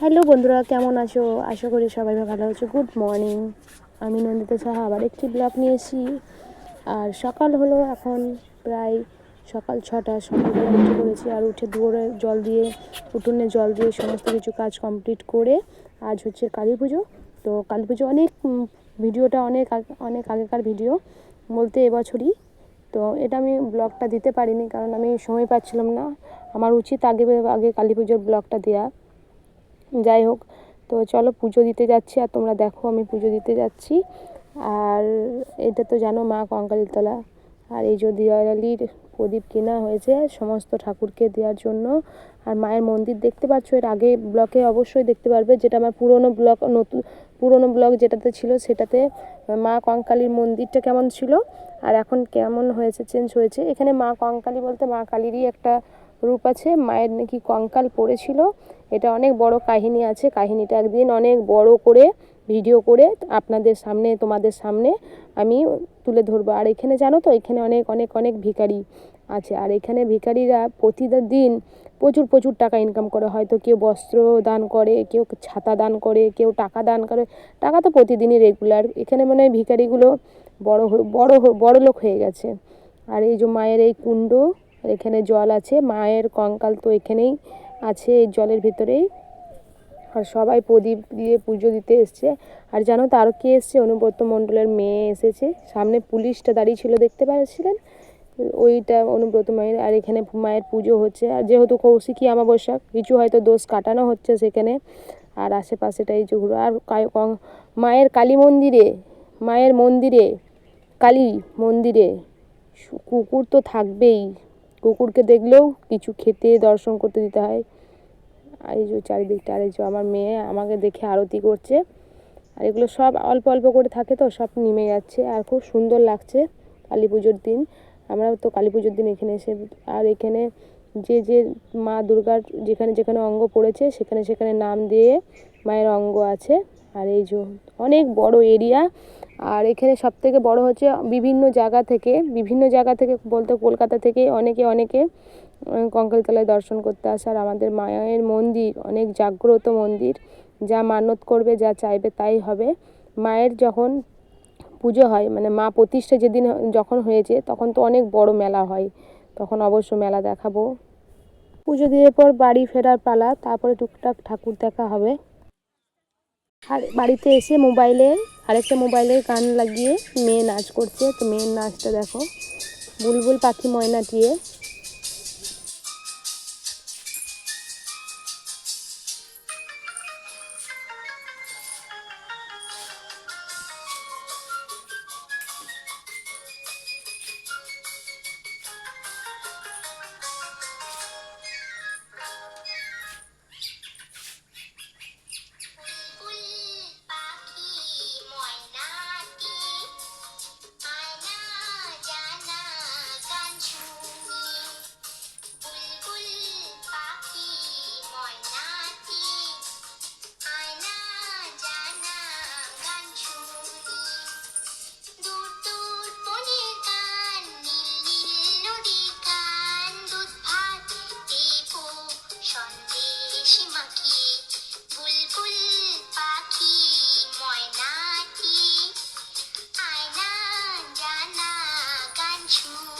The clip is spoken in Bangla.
হ্যালো বন্ধুরা, কেমন আছো? আশা করি সবাই ভালো আছো। গুড মর্নিং আমি নন্দিতা সাহা, আবার একটি ব্লগ নিয়ে এসেছি। আর সকাল হলো, এখন প্রায় সকাল ছটা সকালবেলা উঠে পড়েছি। আর উঠে দুয়ারে জল দিয়ে, উঠোনে জল দিয়ে সমস্ত কিছু কাজ কমপ্লিট করে আজ হচ্ছে কালী পুজো। তো কালী পুজো অনেক ভিডিওটা অনেক অনেক আগেকার ভিডিও বলতে এবছরই। তো এটা আমি ব্লগটা দিতে পারিনি, কারণ আমি সময় পাচ্ছিলাম না। আমার উচিত আগে আগে কালী পুজোর ব্লগটা দেওয়া যাই হোক, তো চলো পুজো দিতে যাচ্ছি আর তোমরা দেখো আমি পুজো দিতে যাচ্ছি। আর এটা তো জানো মা কঙ্কালীর তলা আর এই যে দিওয়ালির প্রদীপ কেনা হয়েছে সমস্ত ঠাকুরকে দেওয়ার জন্য। আর মায়ের মন্দির দেখতে পাচ্ছ, এর আগে ব্লকে অবশ্যই দেখতে পারবে যেটা আমার পুরনো ব্লক, নতুন, পুরনো ব্লক যেটাতে ছিল সেটাতে মা কঙ্কালীর মন্দিরটা কেমন ছিল? আর এখন কেমন হয়েছে চেঞ্জ হয়েছে? এখানে মা কঙ্কালী বলতে মা কালীরই একটা রূপ আছে, মায়ের নাকি কঙ্কাল পড়েছিল। এটা অনেক বড় কাহিনী আছে, কাহিনীটা একদিন অনেক বড় করে, ভিডিও করে আপনাদের সামনে, তোমাদের সামনে আমি তুলে ধরবো। আর এখানে জানো তো, এখানে অনেক অনেক অনেক ভিখারি আছে। আর এখানে ভিখারিরা প্রতিদিন প্রচুর প্রচুর টাকা ইনকাম করে। হয়তো কেউ বস্ত্র দান করে, কেউ ছাতা দান করে, কেউ টাকা দান করে। টাকা তো প্রতিদিনই রেগুলার এখানে মানে ভিখারিগুলো বড় বড় বড় লোক হয়ে গেছে। আর এই যে মায়ের এই কুণ্ড এখানে জল আছে, মায়ের কঙ্কাল তো এখানেই আছে এই জলের ভিতরেই। আর সবাই প্রদীপ দিয়ে পুজো দিতে এসছে। আর জানো তো আরও কে এসছে? অনুব্রত মণ্ডলের মেয়ে এসেছে। সামনে পুলিশটা দাঁড়িয়ে ছিল দেখতে পাচ্ছিলেন? ওইটা অনুব্রত মায়ের। আর এখানে মায়ের পুজো হচ্ছে। আর যেহেতু কৌশিকী অমাবস্যা, কিছু হয়তো দোষ কাটানো হচ্ছে সেখানে। আর আশেপাশেটা এই যেগুলো আর মায়ের কালী মন্দিরে, মায়ের মন্দিরে, কালী মন্দিরে কুকুর তো থাকবেই। কুকুরকে দেখলেও কিছু খেতে, দর্শন করতে দিতে হয়। আর এই যে চারিদিকটা, আর এই যে আমার মেয়ে আমাকে দেখে আরতি করছে। আর এগুলো সব অল্প অল্প করে থাকে তো, সব নেমে যাচ্ছে। আর খুব সুন্দর লাগছে কালী পুজোর দিন। আমরা তো কালী পুজোর দিন এখানে এসে, আর এখানে যে যে মা দুর্গার যেখানে যেখানে অঙ্গ পড়েছে, সেখানে সেখানে নাম দিয়ে মায়ের অঙ্গ আছে। আর এই যে অনেক বড় এরিয়া আর এখানে সব থেকে বড় হচ্ছে বিভিন্ন জায়গা থেকে, বিভিন্ন জায়গা থেকে বলতে কলকাতা থেকে অনেকে অনেকে কঙ্কালতলায় দর্শন করতে আসে। আর আমাদের মায়ের মন্দির, অনেক জাগ্রত মন্দির, যা মানত করবে, যা চাইবে তাই হবে। মায়ের যখন পুজো হয় মানে মা প্রতিষ্ঠা যেদিন যখন হয়েছে, তখন তো অনেক বড় মেলা হয়। তখন অবশ্য মেলা দেখাবো। পুজো দিয়ে পর বাড়ি ফেরার পালা, তারপরে টুকটাক ঠাকুর দেখা হবে। আর বাড়িতে এসে মোবাইলে, আরেকটা মোবাইলে গান লাগিয়ে মেয়ে নাচ করছে। তো মেয়ের নাচটা দেখো। বুলবুল পাখি ময়না ময়নাটিয়ে control.